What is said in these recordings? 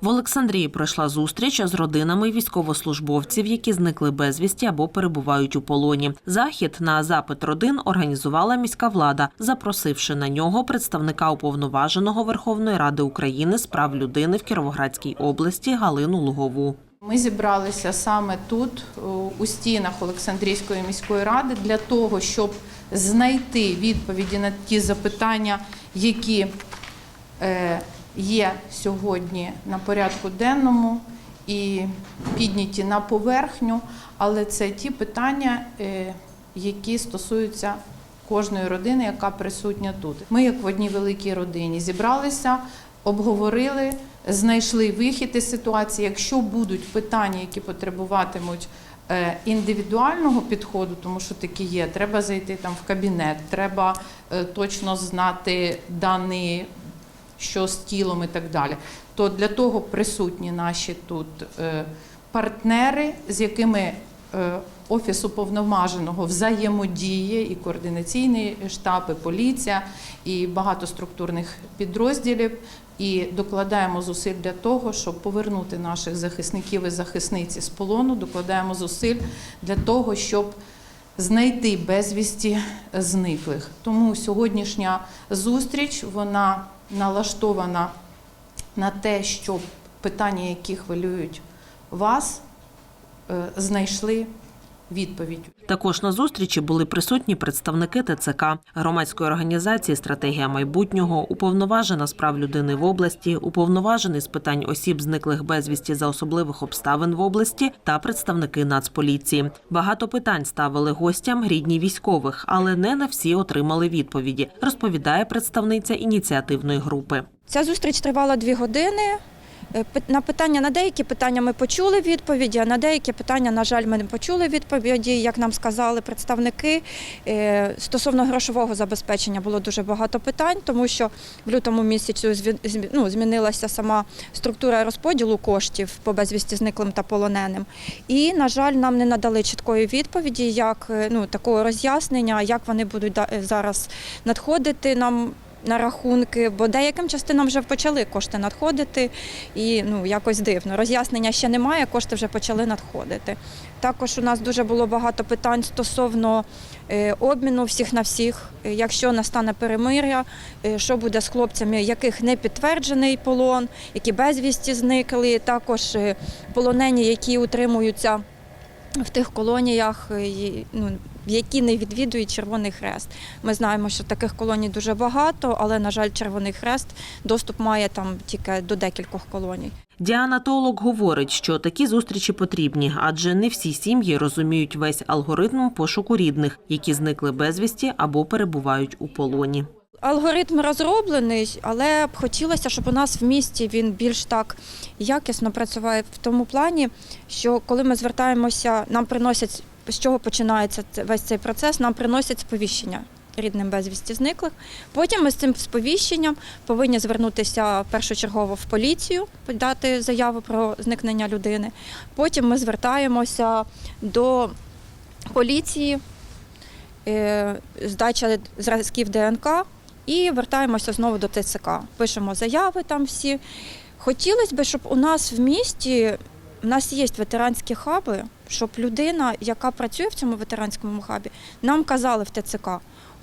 В Олександрії пройшла зустріч з родинами військовослужбовців, які зникли безвісті або перебувають у полоні. Захід на запит родин організувала міська влада, запросивши на нього представника уповноваженого Верховної Ради України з прав людини в Кіровоградській області Галину Лугову. Ми зібралися саме тут, у- стінах Олександрійської міської ради, для того, щоб знайти відповіді на ті запитання, які е, є сьогодні на порядку денному і підняті на поверхню, але це ті питання, е, які стосуються кожної родини, яка присутня тут. Ми, як в одній великій родині, зібралися, обговорили, знайшли вихід із ситуації. Якщо будуть питання, які потребуватимуть е, індивідуального підходу, тому що такі є, треба зайти там в кабінет, треба е, точно знати дані, що з тілом і так далі. То для того присутні наші тут е, партнери, з якими е, Офіс уповноваженого взаємодіє і координаційний штаб, і поліція, і багато структурних підрозділів. І докладаємо зусиль для того, щоб повернути наших захисників і захисниці з полону. Докладаємо зусиль для того, щоб знайти безвісті зниклих. Тому сьогоднішня зустріч вона налаштована на те, щоб питання, які хвилюють вас, е, знайшли відповідь. Також на зустрічі були присутні представники ТЦК, громадської організації Стратегія майбутнього, уповноважена з прав людини в області, уповноважений з питань осіб, зниклих безвісті за особливих обставин в області та представники Нацполіції. Багато питань ставили гостям рідні військових, але не на всі отримали відповіді. Розповідає представниця ініціативної групи. Ця зустріч тривала дві години. Е, На питання на деякі питання ми почули відповіді, а на деякі питання, на жаль, ми не почули відповіді. Як нам сказали представники, е, стосовно грошового забезпечення було дуже багато питань, тому що в лютому місяці ну, змінилася сама структура розподілу коштів по безвісті зниклим та полоненим. І, на жаль, нам не надали чіткої відповіді, як е, ну, такого роз'яснення, як вони будуть зараз надходити нам на рахунки, бо деяким частинам вже почали кошти надходити, і ну якось дивно. Роз'яснення ще немає, кошти вже почали надходити. Також у нас дуже було багато питань стосовно е, обміну всіх на всіх. Е, Якщо настане перемир'я, е, що буде з хлопцями, яких не підтверджений полон, які безвісті зникли, також полонені, які утримуються в тих колоніях, е, ну, які не відвідують Червоний Хрест. Ми знаємо, що таких колоній дуже багато, але, на жаль, Червоний Хрест доступ має там тільки до декількох колоній. Діана Толок говорить, що такі зустрічі потрібні, адже не всі сім'ї розуміють весь алгоритм пошуку рідних, які зникли безвісті або перебувають у полоні. Алгоритм розроблений, але б хотілося, щоб у нас в місті він більш так якісно працював в тому плані, що коли ми звертаємося, нам приносять з чого починається весь цей процес, нам приносять сповіщення рідним безвісті зниклих. Потім ми з цим сповіщенням повинні звернутися першочергово в поліцію, подати заяву про зникнення людини. Потім ми звертаємося до поліції, е, здача зразків ДНК і вертаємося знову до ТЦК. Пишемо заяви там всі. Хотілося б, щоб у нас в місті у нас є ветеранські хаби, щоб людина, яка працює в цьому ветеранському хабі, нам казали в ТЦК.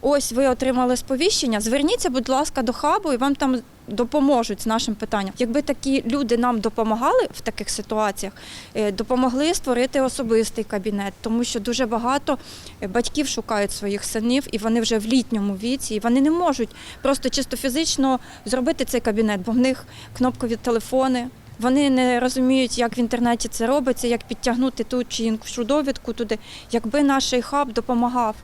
Ось ви отримали сповіщення. Зверніться, будь ласка, до хабу, і вам там допоможуть з нашим питанням. Якби такі люди нам допомагали в таких ситуаціях, е, допомогли створити особистий кабінет, тому що дуже багато е, батьків шукають своїх синів, і вони вже в літньому віці, і вони не можуть просто чисто фізично зробити цей кабінет, бо в них кнопкові телефони. Вони не розуміють, як в інтернеті це робиться, як підтягнути ту чи іншу довідку туди. Якби наш хаб допомагав